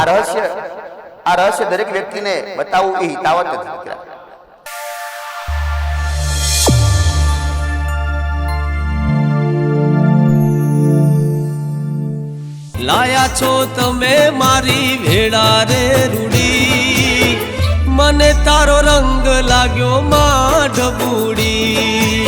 આ રહસ્ય આ રહસ્ય દરેક વ્યક્તિને બતાવવું એ હિતાવત નથી દીકરા લાયા છો તમે મારી ભેડા રે રૂડી. મને તારો રંગ લાગ્યો માં ઢબુડી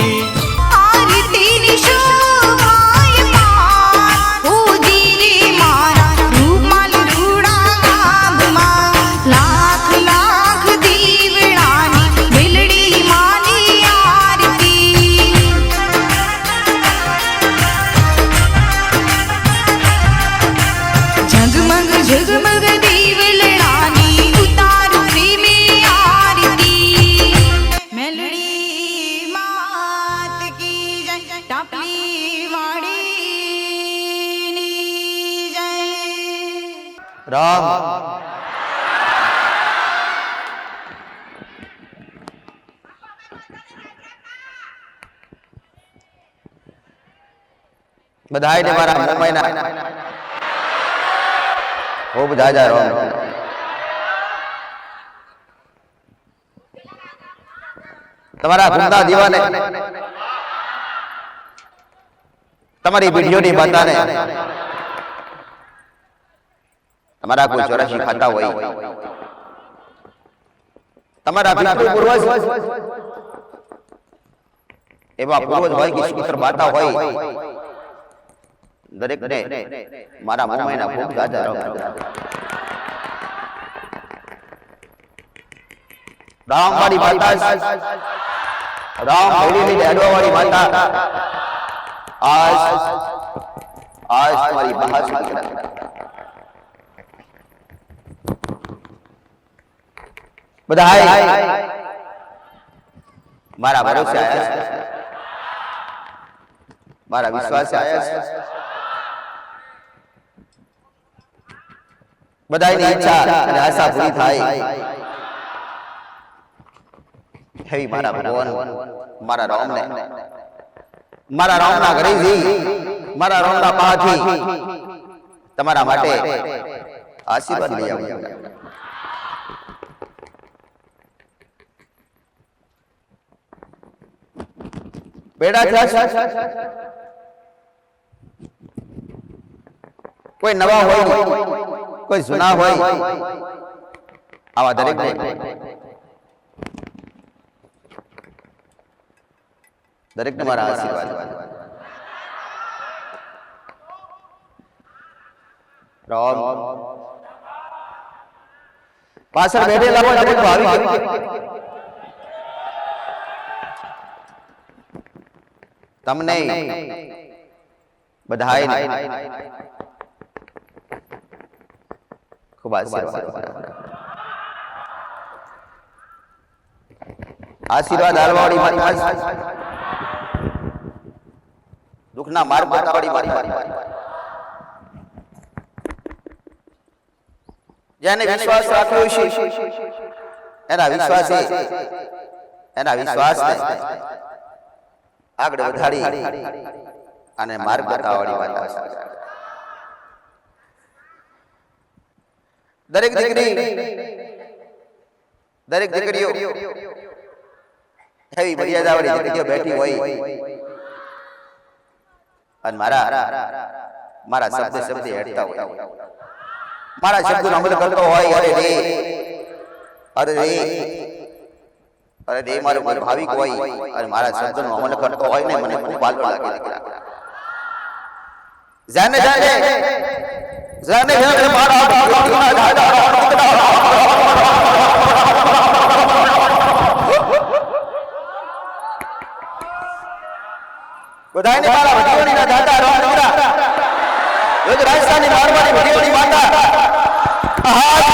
બધાય ને મારા મુંબઈના ખૂબ જાજા રામ તમારા ભૂમના દીવાને તમારી વિડીયોની બતાને તમારા કોઈ ચોરાશી ખાતા હોય તમારા પિતૃ પૂર્વજ એવા પૂર્વજ હોય કે સૂત્ર માતા હોય દરેકને મારા મોમાઈના ખૂબ ગાજા રામ રામવાળી માતા રામ ભૈરીની ડેડવાવાળી માતા. આજ આજ તમારી દીકરા બધા મારા ભરોસે આયા મારા વિશ્વાસે આયા બધાની ઈચ્છા અને આશા પૂરી થાય. એવી મારા ભગવાન મારા રામને. મારા રામના ઘરે જઈ મારા રામના પાથી તમારા માટે આશીર્વાદ લઈ આવું બેડા છે? કોઈ નવા હોય કોઈ જૂના હોય આવા દરેક દરેક મારા આશીર્વાદ. પાછળ બેઠેલા પણ દરેક ભાવિક તમને બધાય ખૂબ આશીર્વાદ આશીર્વાદ આલવાડી મારી માતા દુઃખના માર્ગ બતાવવાળી મારી મારી જેને વિશ્વાસ રાખ્યો છે એના વિશ્વાસે એના વિશ્વાસને આગળ વધારી અને માર્ગ મારી માતા દરેક દીકરી દરેક દીકરીઓ. એવી મર્યાદાવાળી દીકરીઓ બેઠી હોય. અને મારા મારા શબ્દ શબ્દ હેઠતા હોય. મારા શબ્દનો અમલ કરતો હોય અરે રે. અરે રે. અરે રે. મારો મારો ભાવિક હોય. અને મારા શબ્દનો અમલ કરતો હોય ને મને ખૂબ હાલ લાગે જાને જાને. જાને જાને મારા દાદા બધાને મારા ભગવાનના દાદા રામ યોગ રાજસ્થાની મારવાડી ભગવાનની માતા આજ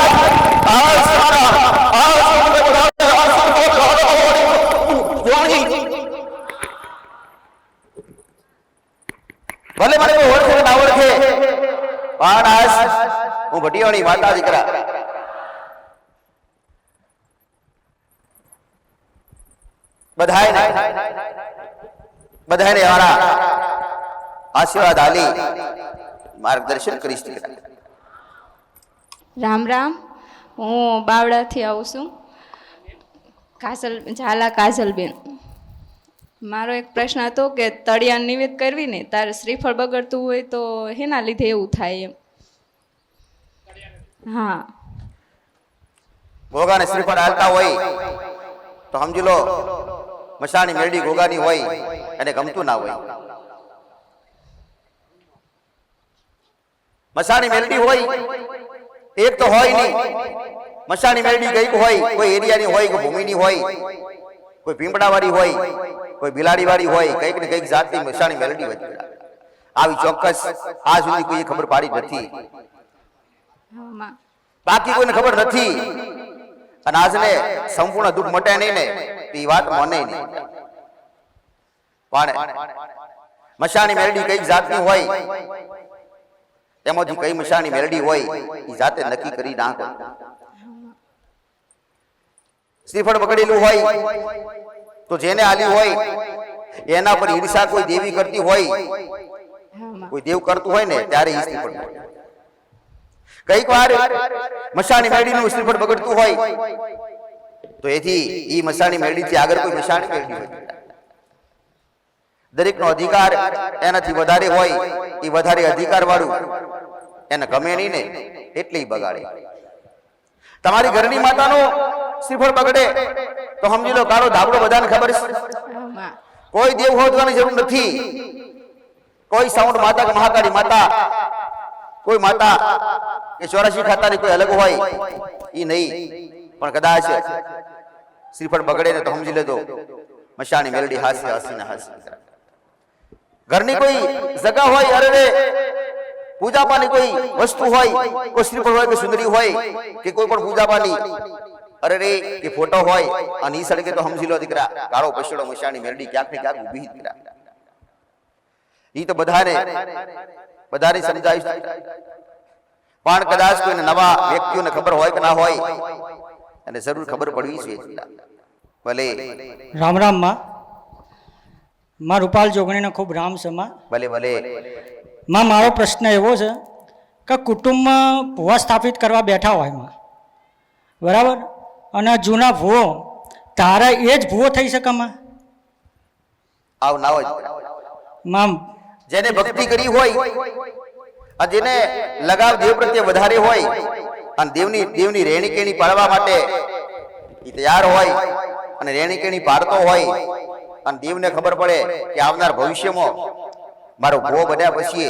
આજ સારા આજ સુંદર રાજા આજ સુંદર રાજા ભલે મને કોઈ ઓળખે કે ના ઓળખે આજ હું ભટિયાણી માતા દીકરા. બધાને મારા આશીર્વાદ આલી. માર્ગદર્શન કરીશ દીકરા. રામ રામ. હું બાવળાથી આવું છું. કાજલ, ઝાલા કાજલબેન. મારો એક પ્રશ્ન હતો કે તળિયા નિવેદ કરવી ને તારે શ્રીફળ બગડતું હોય તો હેના લીધે એવું થાય એમ. હા. ગોગાને શ્રીફળ હાલતા હોય તો સમજી લો, મસાણી મેરડી ગોગાની હોય એને ગમતું ના હોય. મસાણી મેરડી હોય, એક તો હોય નહીં. મસાણી મેરડી ગઈ હોય, કોઈ એરિયાની હોય કોઈ ભૂમિની હોય, કોઈ ભીમડાવાળી હોય કોઈ બિલાડીવાળી હોય, કંઈક ને કંઈક જાતની મસાણી મેલડી વચ્ચે આવી ચોક્કસ આ સુધી કોઈ ખબર પાડી નથી. બાકી કોઈને ખબર નથી. અને આજને સંપૂર્ણ દુઃખ મટે નહીં ને, એ વાત મને નહીં. પણ મશાની મેરડી કઈ જાતની હોય, એમાંથી કઈ મશાની મેરડી હોય, એ જાતે નક્કી કરી ના કરે શ્રીફળ બગડેલું હોય તો જેને આલ્યું હોય, એના પર ઈર્ષા કોઈ દેવી કરતી હોય, કોઈ દેવ કરતું હોય ને, ત્યારે ઈ શ્રીફળ કંઈક વાર મસાણી મેળીનું શ્રીફળ બગડતું હોય, તો એથી ઈ મસાણી મેળીથી આગળ કોઈ મસાણી મેળવી હોય. દરેકનો અધિકાર એનાથી વધારે હોય એ વધારે અધિકાર વાળું એને ગમે નહીં ને, એટલે બગાડે. તમારી ઘરની માતાનો શ્રીફળ બગડે તો સમજી લો કાળો ધાબળો બધાને ખબર છે? કોઈ દેવ હોવાની જરૂર નથી. કોઈ સાઉન્ડ માતા કે મહાકાળી માતા, કોઈ માતા કે ચોરાશી ખાતાની કોઈ અલગ હોય એ નહીં. પણ કદાચ શ્રીફળ બગડે ને તો સમજી લેજો. મશાની મેલડી હાસ્ય હાસીને હાસ્ય ઘરની કોઈ જગા હોય, અરે પૂજા પૂજાપાની કોઈ વસ્તુ હોય, કોઈ શ્રીફળ હોય કે સુંદરી હોય, કે કોઈ પણ પૂજાપાની અરે રે કે ફોટો હોય અને ઈ સળગે તો સમજી લો દીકરા. કાળો પછડો મશાની મેરડી ક્યાંક ને ક્યાંક ઊભી દીકરા. ઈ તો બધાને બધાને સમજાય પણ કદાચ કોઈને નવા વ્યક્તિઓને ખબર હોય કે ના હોય અને જરૂર ખબર પડવી જોઈએ ભલે. રામ રામમાં. માં રૂપાલ જોગણીનો ખૂબ રામ છે માં. ભલે ભલે. માં મારો પ્રશ્ન એવો છે કે કુટુંબમાં પુવા સ્થાપિત કરવા બેઠા હોયમાં. બરાબર? અને જૂના ભૂવો તારા એ જ ભૂવો થઈ શકે માં આવ હોય. જેને ભક્તિ કરી હોય અને જેને લગાવ દેવ પ્રત્યે વધારે હોય અને દેવની દેવની રેણી કેણી પાડવા માટે એ તૈયાર હોય અને રેણી કેણી પાડતો હોય અને દેવને ખબર પડે કે આવનાર ભવિષ્યમાં મારો ભો બન્યા પછી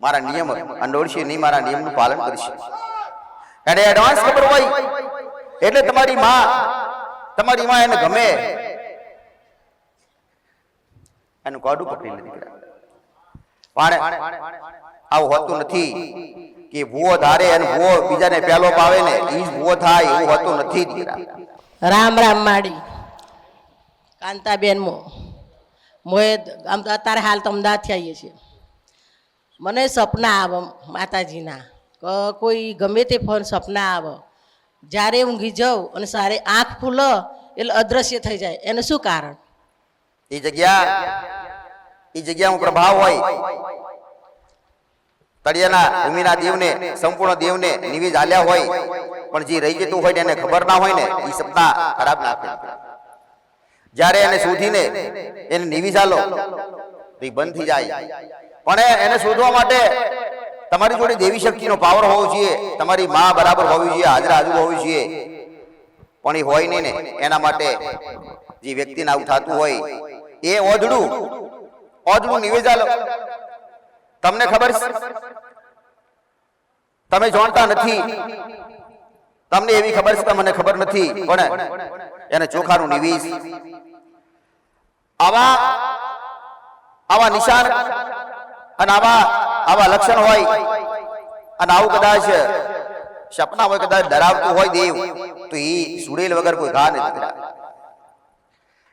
મારા નિયમ અંડોળશે નહીં મારા નિયમનું પાલન કરશે. એને એડવાન્સ ખબર હોય એટલે તમારી માં તમારી માં એને ગમે. એનું કોડું પકડી લે દીકરા. આવું હોતું નથી કે ભૂવો ધારે અને ભૂવો બીજાને પહેલો પાવે ને એ જ ભૂવો થાય એવું હોતું નથી દીકરા. રામ રામ માડી. કાંતાબેન મો. મોએ આમ તો અત્યારે હાલ તો અમદાવાદથી આવીએ છીએ. મને સપના આવે માતાજીના. કોઈ ગમે તે ફોન સપના આવે. જ્યારે ઊંઘી જાઉં અને સારે આંખ ખુલ્લો એટલે અદ્રશ્ય થઈ જાય. એનું શું કારણ? એ જગ્યા એ જગ્યામાં પ્રભાવ હોય. તળિયાના ભૂમિના દેવને, સંપૂર્ણ દેવને નિવેદ આલ્યા હોય. પણ જે રહી જતું હોય એને ખબર ના હોય ને એ સપના ખરાબ ના જ્યારે એને શોધીને એને નિવેદ આલો, તો એ બંધ થઈ જાય. પણ એને શોધવા માટે તમારી જોડે દેવી શક્તિનો પાવર હોવો જોઈએ. તમારી માં બરાબર હોવી જોઈએ, હાજરા હાજર હોવી જોઈએ. પણ એ હોય નહીં ને, એના માટે જે વ્યક્તિને આવું થતું હોય, એ ઓધડું ઓધડું નિવેદાલો તમને ખબર તમે જાણતા નથી. તમને એવી ખબર છે? મને ખબર નથી. પણ એને ચોખાનું નિવેશ આવા આવા નિશાન અને આવા આવા લક્ષણ હોય અને આવું કદાચ સપના હોય, કદાચ ડરાવતું હોય દેવ, તો એ સુડેલ વગર કોઈ ઘા નથી.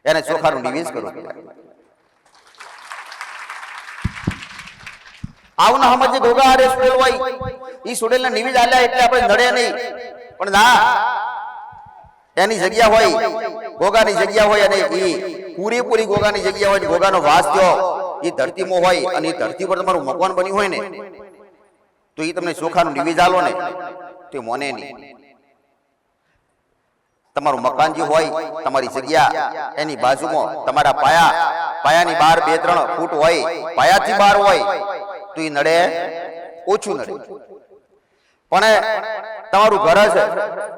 એને ચોખાનું નિવેશ કરવું આવું ના સમજે ગોગા હારે સુડેલ હોય, ઈ સુડેલ ને નિવેશ આલ્યા એટલે આપણે નડે નહીં પણ ના, એની જગ્યા હોય ગોગાની જગ્યા હોય અને એ પૂરેપૂરી ગોગાની જગ્યા હોય ગોગાનો વાસ થયો એ ધરતીમાં હોય અને એ ધરતી પર તમારું મકવાન બન્યું હોય ને, તો એ તમને ચોખાનું નિવેદ આલો ને, તે મોને નહીં. તમારું મકાન જે હોય, તમારી જગ્યા, એની બાજુમાં તમારા પાયા, પાયાની બહાર બે, ત્રણ ફૂટ હોય, પાયાથી બહાર હોય, તો એ નડે ઓછું નડે. પણ તમારું ઘર છે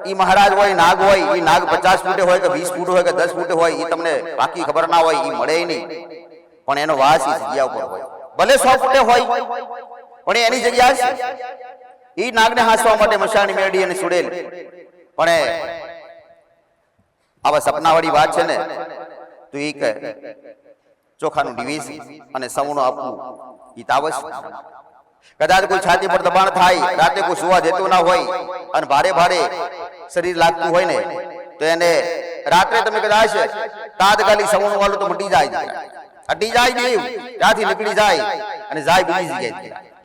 ઈ મહારાજ હોય, નાગ હોય એ નાગ પચાસ ફૂટે હોય કે વીસ ફૂટ હોય કે દસ ફૂટે હોય એ તમને બાકી ખબર ના હોય એ મળે નહીં. પણ એનો વાસ એ જગ્યા ઉપર હોય. ભલે સો ફૂટે હોય, પણ એની જગ્યા છે એ નાગને હાંસવા માટે મશાણી મેળી અને સુડેલ. પણ આવા સપનાવાળી વાત છે ને, તો એ ચોખાનું ડિવિઝ અને સૌનું આપવું એ તાવસ કદાચ કોઈ છાતી પર દબાણ થાય, રાતે કોઈ સુવા દેતું ના હોય, અને ભારે ભારે શરીર લાગતું હોય ને, તો એને રાત્રે તમે કદાચ તાત્કાલિક સૌનું વાળું તો મટી જાય. હટી જાય દેવ ત્યાંથી નીકળી જાય અને જાય બીજી જગ્યાએ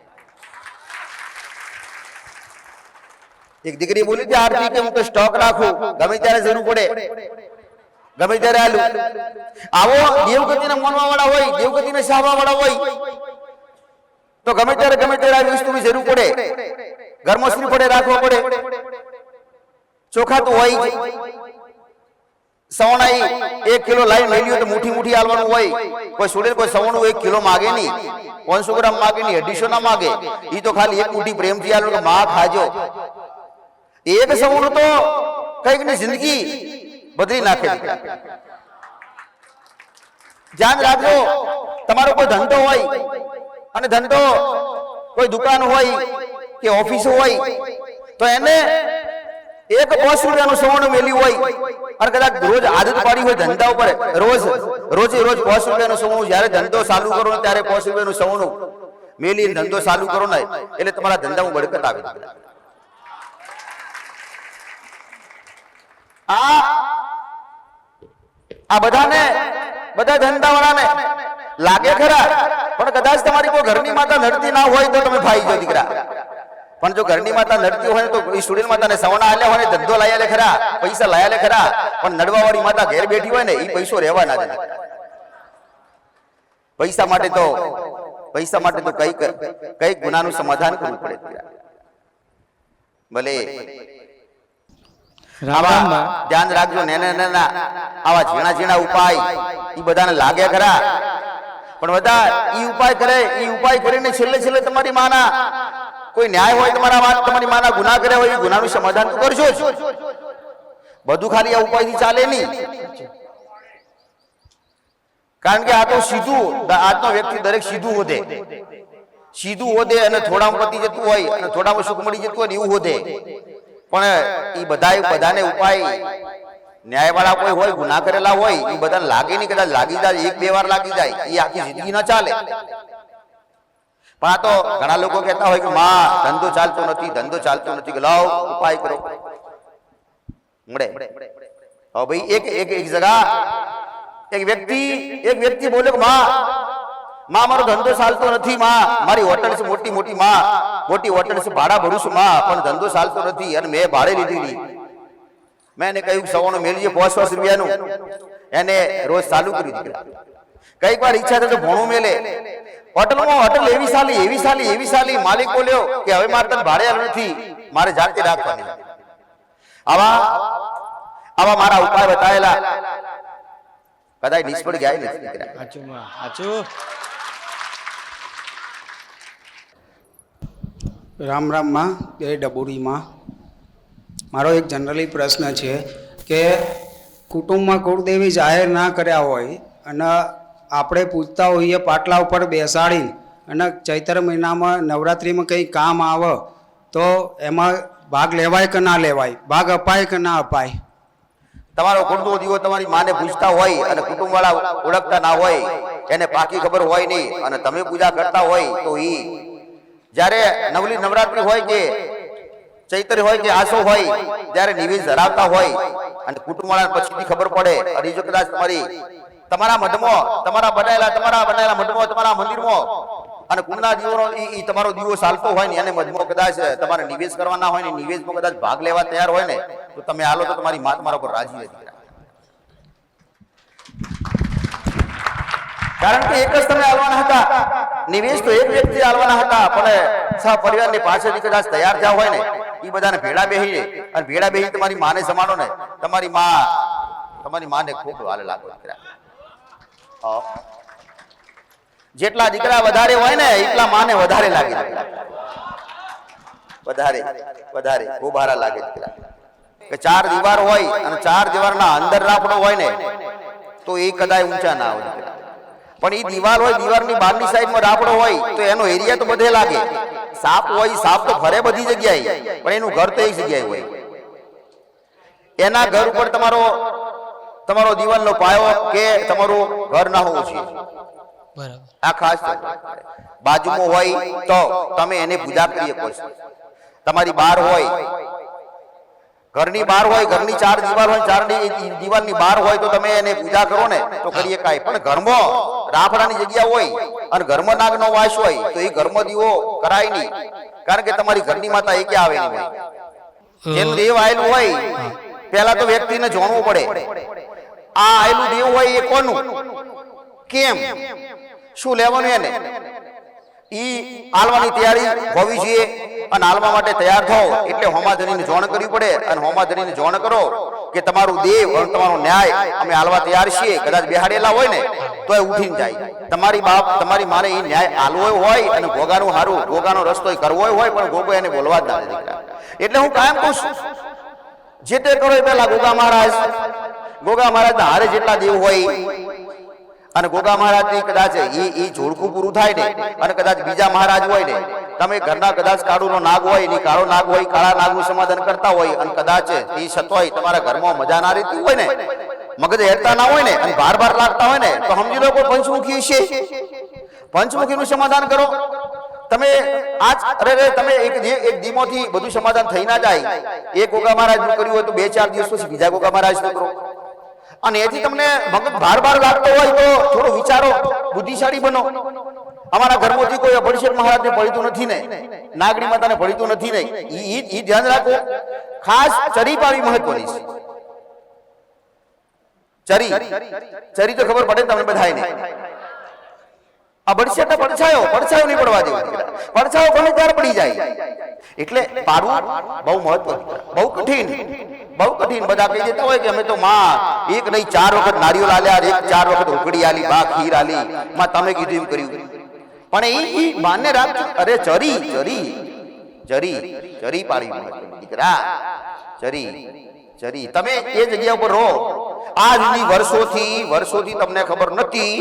એક દીકરી બોલી હતી આરતી કે હું તો સ્ટોક રાખું? ગમે ત્યારે જરૂર પડે. ગમે ત્યારે આલું. આવો, દેવગતિના માનવા વાળા હોય, દેવગતિને સાહવા વાળા હોય. તો ગમે ત્યારે ગમે ત્યારે આવી વસ્તુની જરૂર પડે. ઘરમાં પડે રાખવા પડે. ચોખાતું હોય. સવણાઈ એક કિલો લાઈન લઈ લ્યો તો મુઠી મુઠી આલવાનું હોય. કોઈ સુડેલ કોઈ સવણું એક કિલો માગે નહીં. પાંચસો ગ્રામ માગે નહીં, અઢીસો ના માગે. એ તો ખાલી એક મુઠી પ્રેમથી આલો માં ખાજો. એક સવણું તો કંઈકની જિંદગી બદલી નાખે. ધ્યાન રાખજો, તમારો કોઈ ધંધો હોય અને ધંધો કોઈ દુકાન હોય કે ઓફિસ હોય, તો એને એક પાંચ રૂપિયાનું સવર્ણ મેલ્યું હોય. અને કદાચ રોજ આદત પાડી હોય ધંધા ઉપર, રોજ, રોજે રોજ પાંચ રૂપિયાનું સોનું, જ્યારે ધંધો ચાલુ કરો ને ત્યારે પાંચ રૂપિયાનું સોનું. મેલી ધંધો ચાલુ કરો ને, એટલે તમારા ધંધામાં બરકત આવે. આ બધાને, બધા ધંધાવાળાને લાગે ખરા, પણ કદાચ તમારી કોઈ ઘરની માતા નડતી ના હોય તો તમે ભાઈ જો દીકરા. પણ જો ઘરની માતા નડતી હોય તો સુડીલ માતાને સવણા આલ્યા હોય ને ધંધો લાયા લે ખરા પૈસા લાયા લે ખરા પણ નડવા વાળી માતા ઘેર બેઠી હોય ને એ પૈસો રહેવા ના દે. પૈસા માટે તો પૈસા માટે તો કઈ કઈ ગુનાનું સમાધાન કરવું પડે ભલે. આવા ધ્યાન રાખજો નેના નેના આવા ઝીણા ઝીણા ઉપાય એ બધાને લાગે ખરા. પણ બધા ઈ ઉપાય કરે ઈ ઉપાય કરીને છેલ્લે છેલ્લે તમારી માના કોઈ ન્યાય હોય તમારા વાત, તમારી માના ગુના કર્યા હોય, એ ગુનાનું સમાધાન તો બધું ખાલી આ ઉપાયથી ચાલે નહીં. કારણ કે આ તો સીધું, આજનો વ્યક્તિ દરેક સીધું હોદે. સીધું હોદે અને થોડામાં પતી જતું હોય, અને થોડામાં સુખ મળી જતું હોય એવું હોદે. પણ એ બધા બધાને ઉપાય. ન્યાયવાળા કોઈ હોય, ગુના કરેલા હોય, એ બધા લાગે નહીં, કદાચ લાગી જાય, એક બે વાર લાગી જાય, એ આખી જિંદગી ના ચાલે. પણ આ તો ઘણા લોકો કહેતા હોય કે, માં, ધંધો ચાલતો નથી, ધંધો ચાલતો નથી. લાવ, ઉપાય કરો. મળે હવે ભાઈ, એક એક એક જગા, એક વ્યક્તિ એક વ્યક્તિ બોલે કે, માં માં, મારો ધંધો ચાલતો નથી, માં. મારી હોટલ છે મોટી મોટી, માં. મોટી હોટલ છે, ભાડા ભરું છું, માં. પણ ધંધો ચાલતો નથી અને મેં ભાડે લીધેલી મેં એને કહ્યું સવાણું મેળવીએ પાંચ પાંચ રૂપિયાનું. એને રોજ ચાલુ કરી દીધું કંઈક વાર ઈચ્છા થાય તો ભણું મેલે. હોટલમાં હોટલ એવી સાલી એવી સાલી એવી સાલી. માલિક બોલ્યો કે હવે મારે તને ભાડે નથી. મારે જાતે રાખવાની. આવા આવા મારા ઉપાય બતાવેલા. કદાચ નિષ્ફળ ગયા નથી દીકરા. સાચું માં સાચું. રામ રામમાં એ ડબોરીમાં મારો એક જનરલી પ્રશ્ન છે કે કુટુંબમાં કુળદેવી જાહેર ના કર્યા હોય અને આપણે પૂછતા હોઈએ પાટલા ઉપર બેસાડી અને ચૈત્ર મહિનામાં નવરાત્રિમાં કંઈ કામ આવે તો એમાં ભાગ લેવાય કે ના લેવાય? ભાગ અપાય કે ના અપાય? તમારો કુટુંબ દીવો તમારી માને પૂછતા હોય અને કુટુંબવાળા ઓળખતા ના હોય, એને પાકી ખબર હોય નહીં અને તમે પૂજા કરતા હોય તો એ જ્યારે નવલી નવરાત્રી હોય કે ચૈત્ર હોય કે આસો હોય, ત્યારે નિવેદ ધરાવતા હોય અને કુટુંબવાળા પછીથી ખબર પડે. અને જો કદાચ તમારી તમારા મઢમો તમારા બનાયેલા તમારા બનાયેલા મઢમો તમારા મંદિરમાં. અને કુંડના દીવો તમારો દીવો ચાલતો હોય ને. એને મજમો કદાચ તમારે નિવેશ કરવાના હોય ને નિવેશમાં કદાચ ભાગ લેવા તૈયાર હોય ને તો તમે આલો તો તમારી માત મારા ઉપર રાજી નથી કારણ કે એક જ તમે આલવાના હતા. નિવેશ તો એક વ્યક્તિ આલવાના હતા પણ છ પરિવારની પાછળથી કદાચ તૈયાર થયા હોય ને એ બધાને ભેળા બેહીને અને ભેળા બેહી તમારી માને સમાડો ને તમારી માં તમારી માને ખૂબ વાલે લાગો દીકરા. હા. જેટલા દીકરા વધારે હોય ને, એટલા માને વધારે લાગે. વધારે વધારે, ઉભારા લાગે દીકરા. કે ચાર દીવાર હોય અને ચાર દીવારના અંદર રાખડો હોય ને, તો એ કદાચ ઊંચા ના હોય. પણ એ દીવાલ હોય દીવારની બહારની સાઈડમાં રાપડો હોય, તો એનો એરિયા તો બધે લાગે. સાપ હોય, સાપ તો ફરે બધી જગ્યાએ, પણ એનું ઘર તો એક જગ્યાએ હોય. એના ઘર ઉપર તમારો તમારો દિવાલનો પાયો કે તમારું ઘર ના હોવું છે આ ખાસ બાજુમાં હોય તો તમે એને પૂજા કરી શકો છો તમારી બહાર હોય ઘરની બહાર હોય ઘરની ચાર દિવાલ હોય ચાર દિવાલની બહાર હોય તો તમે એને પૂજા કરો ને તો કરીએ શકાય પણ ઘરમાં રાફડાની જગ્યા હોય અને ઘરમાં નાગનો વાસ હોય તો એ ઘરમાં દીવો કરાય નહીં. કારણ કે તમારી ઘરની માતા એકે આવે નહીં જેનું દેવ આવેલું હોય પહેલા તો વ્યક્તિને જોણવું પડે. આ આયેલું દેવ હોય એ કોનું? કેમ? શું લેવાનું એને? ઈ આલવાની તૈયારી હોવી જોઈએ અને આલવા માટે તૈયાર થાઓ. એટલે હોમાધનીની જોણ કરવી પડે અને હોમાધનીની જોણ કરો કે તમારું દેવ અને તમારો ન્યાય અમે આલવા તૈયાર છીએ. કદાચ બિહાડેલા હોય ને તો એ ઉઠીને જાય. તમારી બાપ, તમારી મારે એ ન્યાય આલવો હોય અને ભોગાનું હારું, ભોગાનો રસ્તો કરવો હોય, પણ ભોગો એને બોલવા જ ના એટલે હું કાયમ કહું છું, જે તે કરો એ પહેલા ગોગા મહારાજ. ગોગા મહારાજના હારે જેટલા દેવ હોય અને ગોગા મહારાજની કદાચ ઈ જોડકું પૂરું થાય ને, અને કદાચ બીજા મહારાજ હોય ને, તમે ઘરના કદાચ કાળુનો નાગ હોયની કાળો નાગ હોય કાળા નાગનું સમાધાન કરતા હોય, અને કદાચ એ સતોય તમારા ઘરમાં મજા ના રહેતી હોય ને, મગજ હેરતા ના હોય ને, અને બાર બાર લાગતા હોય ને, તો સમજી લો કોઈ પંચમુખી છે પંચમુખીનું સમાધાન કરો. તમે આજ, અરે રે તમે એક એક દીમોથી બધું સમાધાન થઈ ના જાય. એક ગોગા મહારાજનું કર્યું હોય તો બે ચાર દિવસ પછી બીજા ગોગા મહારાજનું કરો. અને એથી તમને મગજ ભાર ભાર લાગતો હોય તો થોડો વિચારો, બુદ્ધિશાળી બનો. અમારા ઘરમાંથી કોઈ અભિષેક મહારાજને ભળતું નથી ને નાગરી માતાને ભળતું નથી ને, ઈ ધ્યાન રાખો, ખાસ ચરી પાવી મહત્વની છે. ચરી ચરી તો ખબર પડે તમને બધાયને આ બળશે તો પડછાયો પડછાયો નહીં પડવા દેવો. પડછાયો ગમે ત્યારે પડી જાય. એટલે પાડવું બહુ મહત્વ બહુ કઠિન. બહુ કઠિન. બધા કહી દેતા હોય કે અમે તો માં, એક નહીં, ચાર વખત નારિયેળ આલ્યા એક ચાર વખત ઉકડી આલી, બા ખીર આલી. માં, તમે કીધું એમ કર્યું. પણ એ ઈ માન્ય રાખજો અરે ચરી ચરી. ચરી ચરી પાડી દીકરા. ચરી ચરી. તમે એ જગ્યા ઉપર રહો. આ સુધી વર્ષોથી વર્ષોથી તમને ખબર નથી,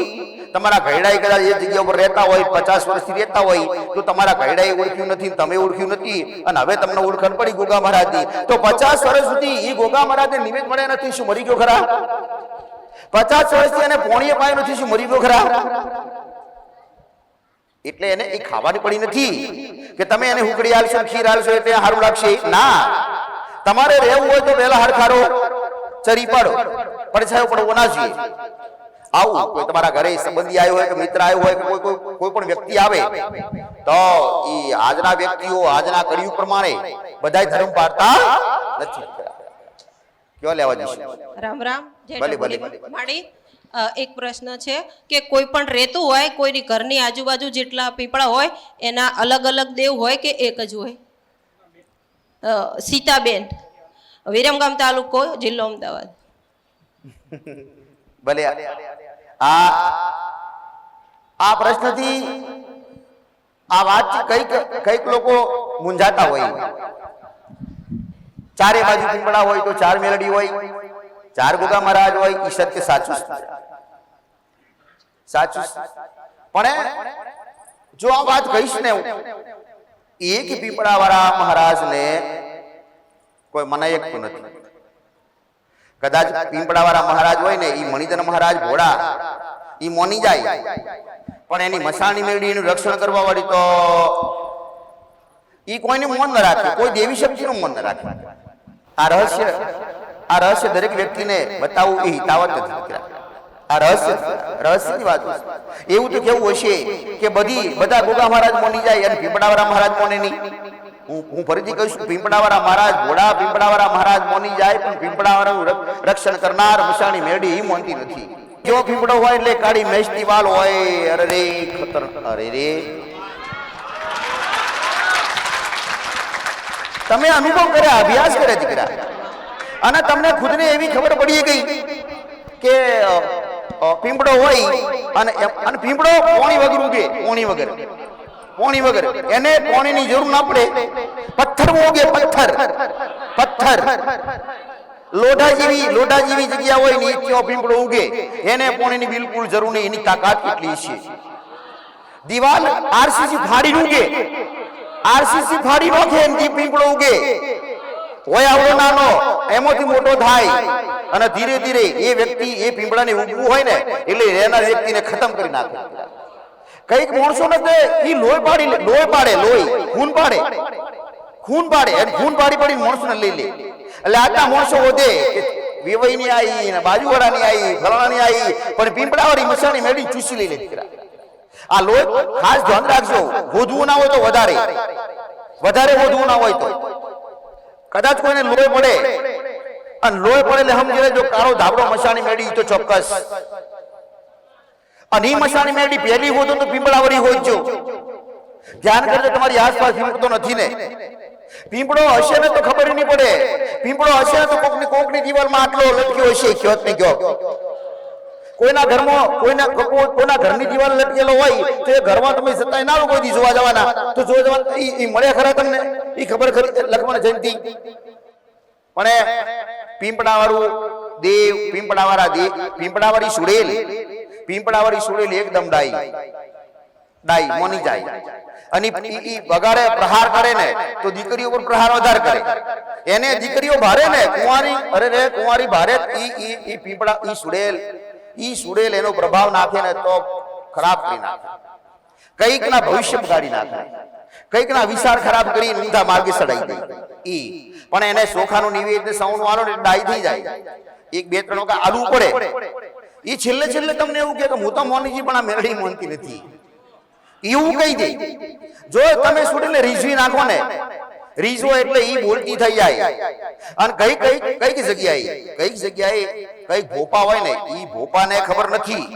તમારા ઘરડા કદાચ એ જગ્યા ઉપર રહેતા હોય, પચાસ વર્ષથી રહેતા હોય, તો તમારા ઘરડાએ ઓળખ્યું નથી, તમે ઓળખ્યું નથી, અને હવે તમને ઓળખાણ પડી ગોગા મહારાજની. તો પચાસ વર્ષ સુધી એ ગોગા મહારાજને નિવેદ મળ્યા નથી, શું મરી ગયો ખરા? પચાસ વર્ષથી એને પોણીએ પાયો નથી, શું મરી ગયો ખરા? એટલે એને એ ખાવાની પડી નથી, કે તમે એને હુકડી આલશો ખીર આલશો એટલે સારું લાગશે. ના, તમારે રહેવું હોય તો પહેલા હરખારો. ચરી પાડો. પડછાયો પડવો ના જોઈએ. આવું કોઈ તમારા ઘરે સંબંધી આવ્યો હોય કે મિત્ર આવ્યો હોય કે કોઈ કોઈ કોઈ પણ વ્યક્તિ આવે તો એ આજના વ્યક્તિઓ આજના કળિયુગ પ્રમાણે બધાય ધર્મ પાડતા નથી. કયો લેવા જશે રામ રામ ભલે, ભલે, માડી એક પ્રશ્ન છે કે કોઈ પણ રહેતું હોય કોઈની ઘરની આજુબાજુ જેટલા પીપળા હોય એના અલગ અલગ દેવ હોય કે એક જ હોય? સીતાબેન. વિરમગામ તાલુકો, જિલ્લો અમદાવાદ. ભલે આ આ પ્રશ્નથી આ વાત કંઈક કંઈક લોકો મૂંઝાતા હોય. ચારે બાજુ પીંપળા હોય તો ચાર મેલડી હોય, ચાર ગોગા મહારાજ હોય એ સત્ય સાચું. સાચું પણ જો આ વાત કહીશ ને એક પીપળા વાળા મહારાજને કોઈ મનાય શકતું નથી. કદાચ પીંપળાવાળા મહારાજ હોય ને એ મણિધર મહારાજ ભોળા એ મોની જાય. પણ એની મસાણી મેળવી એનું રક્ષણ કરવા વાળી તો એ કોઈને મન ન રાખે, કોઈ દેવી શક્તિનું મન ન રાખે. આ રહસ્ય આ રહસ્ય દરેક વ્યક્તિને બતાવવું એ હિતાવત નથી આ રહસ્ય, રહસ્યની વાત એવું તો કેવું હશે કે બધી, બધા ગોગા મહારાજ મોની જાય અને પીપળાવાળા મહારાજ મોને નહીં હું ફરીથી કહીશ પીંપળાવાળા મહારાજ ઘોડા પીંપળાવાળા મહારાજ મોની જાય, પણ પીંપળાવાળાનું રક્ષણ કરનાર મસાણી મેરડી એ મોનતી નથી. જો પીંપળો હોય એટલે કાળી મેષની વાલ હોય, અરે રે, ખતર, અરે રે. તમે અનુભવ કર્યા, અભ્યાસ કર્યા દીકરા. અને તમને ખુદને એવી ખબર પડી ગઈ કે પીંપળો હોય અને અને પીંપળો પોણી વગર ઉગે, પોણી વગર. પોણી વગર. એને પોણીની જરૂર ના પડે. પથ્થર ઉગે પથ્થર. પથ્થર. લોઢા જેવી લોઢા જેવી જગ્યા હોય ને ત્યાં પીંપળો ઉગે. એને પોણીની બિલકુલ જરૂર નહીં. એની તાકાત કેટલી છે? દિવાલ આરસીસી ફાડી ઉગે આરસીસી ફાડી નોખે એનથી પીંપળો ઉગે. હોય આવડો નાનો, એમાંથી મોટો થાય. અને ધીરે ધીરે એ વ્યક્તિ એ પીંપળાને ઉગવું હોય ને, એટલે એના વ્યક્તિને ખતમ કરી નાખે. કંઈક માણસો ને તે ઈ લોહી પાડી લોહી પાડે, લોહી, ખૂન પાડે. ખૂન પાડે ખૂન પાડી પાડી માણસોને લઈ લે. એટલે આટલા માણસો વધે કે ની આવી ને બાજુવાળાની આવી ફલાણાની આવી પણ પીંપળાવાળી મસાણી મેળી ચૂસી લઈ લે દીકરા. આ લોહી ખાસ ધ્યાન રાખજો, વધવું ના હોય તો વધારે. વધારે વધવું ના હોય તો. કદાચ કોઈને લોહી પડે. અને લોહી પડે એટલે સમજી લેજો કાળો ધાબળો મસાણી મેળી તો ચોક્કસ. અને મેળી પહેલી હોય તો પીંપળાવાળી હોજો ધ્યાન કરજો, તમારી આસપાસ ભીમકતો નથી ને. પીંપળો હશે ને તો ખબર નહીં પડે. પીંપળો હશે તો કોકની કોકની દિવાલમાં આટલો લટક્યો હશે, કયો ને નહીં કોઈના ઘરમાં, કોઈના કોઈના ઘરની દિવાલ લટકેલો હોય, તો એ ઘરમાં તમે સતાય ના લોકો જોવા જવાના. તો જોવા જવાના એ મળે ખરા તમને? એ ખબર ખરી લક્ષ્મણ જયંતિ. પણ એ પીંપળાવાળું દેવ, પીંપળાવાળા દેવ, પીંપળાવાળી સુડેલ પીંપળાવાળી સુડેલ એકદમ ડાઈ. ડાઈ, મોની જાય. અને ઈ બગાડે પ્રહાર કરે ને, તો દીકરીઓ પર પ્રહાર વધાર કરે. એને દીકરીઓ ભારે ને, કુંવારી અરે રે, કુંવારી ભારે ઈ ઈ ઈ પીંપળા ઈ સુડેલ ઈ સુડેલ એનો પ્રભાવ નાખે ને તો ખરાબ કરી નાખે. કંઈક ના ભવિષ્ય બગાડી નાખે. કંઈક ના વિચાર ખરાબ કરી નિંદા માર્ગે સડાઈ દે. ઈ. પણ એને ચોખાનું નિવેદન સૌનું આલો ને ડાઈ થઈ જાય. એક બે ત્રણ વખત આલુ પડે. ઈ છેલ્લે છેલ્લે તમને એવું કે હું તો મોનીજી, પણ આ મેરડી મોનતી નથી. એવું કહી દે. જો તમે સુડીને રીઝવી નાખો ને, રીઝવો એટલે ઈ બોલતી થઈ જાય. અને કઈ કઈ કઈ જગ્યાએ કઈ જગ્યાએ કઈ ભોપા હોય ને, ઈ ભોપાને ખબર નથી.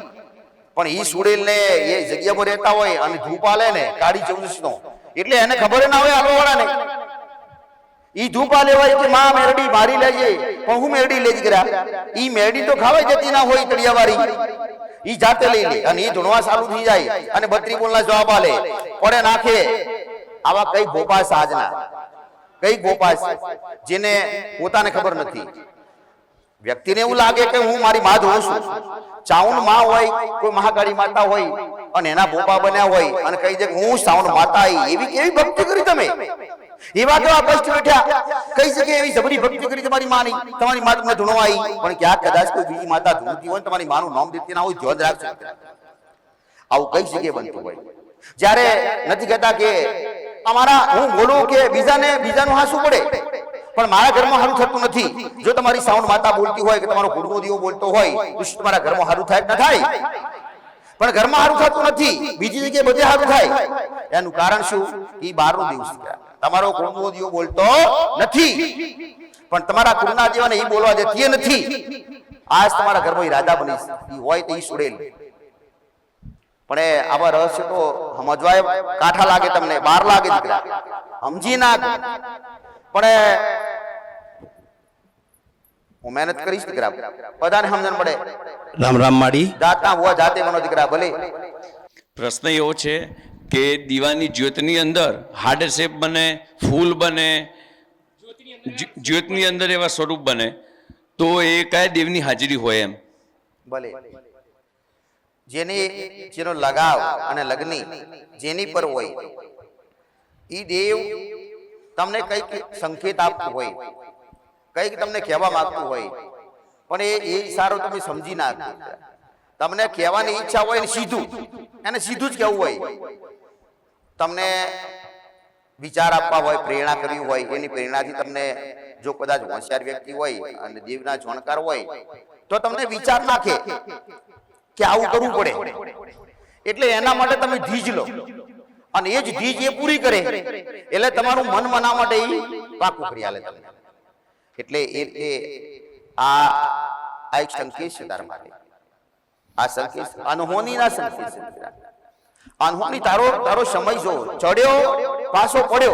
પણ ઈ સુડેલ ને એ જગ્યા પર રહેતા હોય અને ધૂપ આલે ને કાળી ચૌદશ નો એટલે એને ખબર ના હોય આલો વાળા ને ઈ ધૂપા લેવાય કે માં મેરડી મારી લેજે, પણ હું મેરડી લેજ કર્યા ઈ મેરડી તો ખાવાય જતી ના હોય તળિયાવાળી. ઈ જાતે લઈ લે અને ઈ ધૂણવા ચાલુ થઈ જાય અને બત્રી બોલના જવાબ આલે પડે નાખે. આવા કઈ ગોપાસ આજના કઈ ગોપાસ જેને પોતાને ખબર નથી. વ્યક્તિને એવું લાગે કે હું મારી માં જોઉં છું. ચાઉનમાં હોય, કોઈ મહાકાળી માતા હોય, અને એના ભોપા બન્યા હોય, અને કહી દે હું સાઉન્ડ માતા એવી કેવી ભક્તિ કરી તમે? એવા કેવા કષ્ટ બેઠા કહી શકે એવી જબરી ભક્તિ કરી તમારી માની. તમારી મા તમને ધૂણો આવી પણ ક્યાંક કદાચ કોઈ બીજી માતા ધૂણતી હોય તમારી માનું નામ દેતી ના હોય ધ્યાન રાખજો. આવું કઈ શકે બનતું હોય. જ્યારે નથી કહેતા કે અમારા હું બોલું કે બીજાને બીજાનું હાસું પડે. પણ મારા ઘરમાં સારું થતું નથી. જો તમારી સાઉન્ડ માતા બોલતી હોય કે તમારો ગુડમો દીવો બોલતો હોય, તો તમારા ઘરમાં સારું થાય? ન થાય. પણ ઘરમાં સારું થતું નથી. બીજી જગ્યાએ બધે સારું થાય. એનું કારણ શું? એ બારનો દિવસ. તમારો કુટુંબ દીવો બોલતો નથી. પણ તમારા કુળના દેવાને એ બોલવા દેતી નથી. આજ તમારા ઘરમાં રાજા બની હોય તો એ સુડેલ. પણ એ આવા રહસ્ય તો સમજવાય કાઠા લાગે તમને બાર લાગે દીકરા. સમજી ના પણ હું મહેનત કરીશ દીકરા. બધાને સમજણ પડે. રામ રામ માડી. જાતના હોવા જાતે બનો દીકરા ભલે. પ્રશ્ન એવો છે કે દીવાની જ્યોતની અંદર હાર્ડ શેપ બને, ફૂલ બને જ્યોતની અંદર એવા સ્વરૂપ બને, તો એ કયા દેવની હાજરી હોય એમ? ભલે. જેની જેનો લગાવ અને લગ્ની જેની પર હોય એ દેવ તમને કંઈક સંકેત આપતું હોય, કંઈક તમને કહેવા માંગતું હોય, પણ એ એ સારું તમે સમજી ના તમને કહેવાની ઈચ્છા હોય ને સીધું, એને સીધું જ કહેવું હોય. તમને વિચાર આપવા હોય, પ્રેરણા કરવી હોય, એની પ્રેરણાથી તમને જો કદાચ હોશિયાર વ્યક્તિ હોય અને દેવના જાણકાર હોય, તો તમને વિચાર નાખે કે આવું કરવું પડે. એટલે એના માટે તમે ધીજ લો. અને એ જ ધીજ એ પૂરી કરે. એટલે તમારું મન મના માટે એ પાકું કરી આલે તમને. એટલે એ એ આ આ એક સંકેત છે તારા માટે. આ સંકેત અનહોની ના સંકેત છે. દીકરા. તારો તારો સમય જો. ચડ્યો પાછો પડ્યો.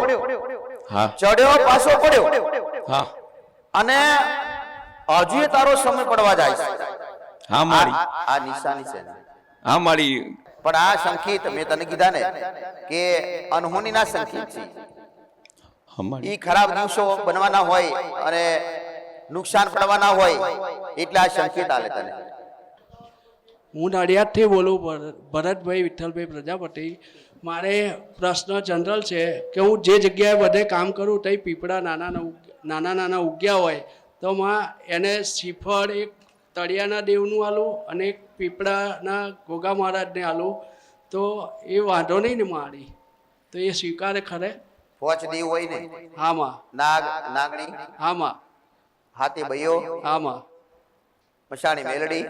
હા. ચડ્યો પાછો પડ્યો. હા. અને હજુ તારો સમય પડવા જાય છે. હા મારી. આ- નિશાની છે હા મારી. પણ આ સંકેત મેં તને કીધા ને કે અનહોનીના સંકેત છે. એ ઈ ખરાબ દિવસો બનવાના હોય અને નુકસાન પડવાના હોય એટલે આ સંકેત આલે તને. હું નડિયાદથી બોલું ભર- ભરતભાઈ વિઠ્ઠલભાઈ પ્રજાપતિ. મારે પ્રશ્ન જનરલ છે કે હું જે જગ્યાએ બધે કામ કરું તે પીપળા નાના નાના નાના ઉગ્યા હોય તો માં એને શ્રીફળ એક તળિયાના દેવનું આલું અને એક પીપળાના ગોગા મહારાજને આલું. તો એ વાંધો નહીં ને મારી. તો એ સ્વીકારે ખરે? પોચ દેવ હોય ને? હામાં નાગ નાગણી? હામાં હાથી ભાઈઓ હામાં મશાણી મેલડી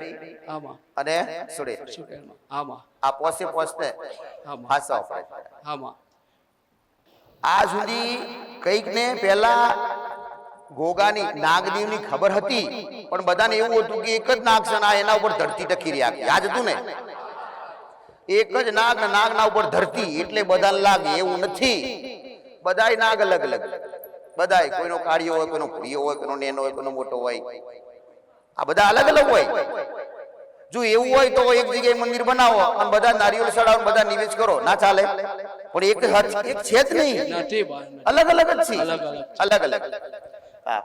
અને સુડે શું કહેવાનું આ પોસે પોસને હામાં હાસા પડે હામાં આ સુધી કંઈક ને પેલા ગોગાની નાગદેવની ખબર હતી પણ બધાને એવું હતું કે એક જ નાગ છે ને એના ઉપર ધરતી ટકી રહ્યા. યાદ હતું ને? એક જ નાગ ને નાગના ઉપર ધરતી એટલે બધાને લાગે એવું નથી. બધાય નાગ અલગ અલગ. બધાય કોઈનો કાળિયો હોય કોઈનો ભૂરિયો હોય કોઈનો નેનો હોય કોઈનો મોટો હોય. આ બધા અલગ અલગ હોય. જો એવું હોય તો એક જગ્યાએ મંદિર બનાવો અને બધા નારિયેળ ચડાવો બધા નિવેશ કરો. ના ચાલે. પણ એક એક છે જ નહીં. અલગ અલગ જ છે. અલગ અલગ.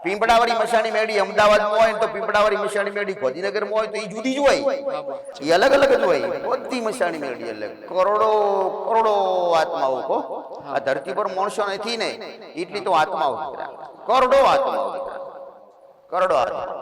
પીંપળાવાળી મશાણી મેળી અમદાવાદમાં હોય તો પીંપળાવાળી મશાણી મેળી. ગાંધીનગરમાં હોય તો એ જુદી જ હોય. એ અલગ અલગ જ હોય. બધી મશાણી મેળી અલગ. કરોડો કરોડો આત્માઓ કો આ ધરતી પર માણસો નથી ને. એટલી તો આત્માઓ કરોડો આત્માઓ કરોડો આત્માઓ.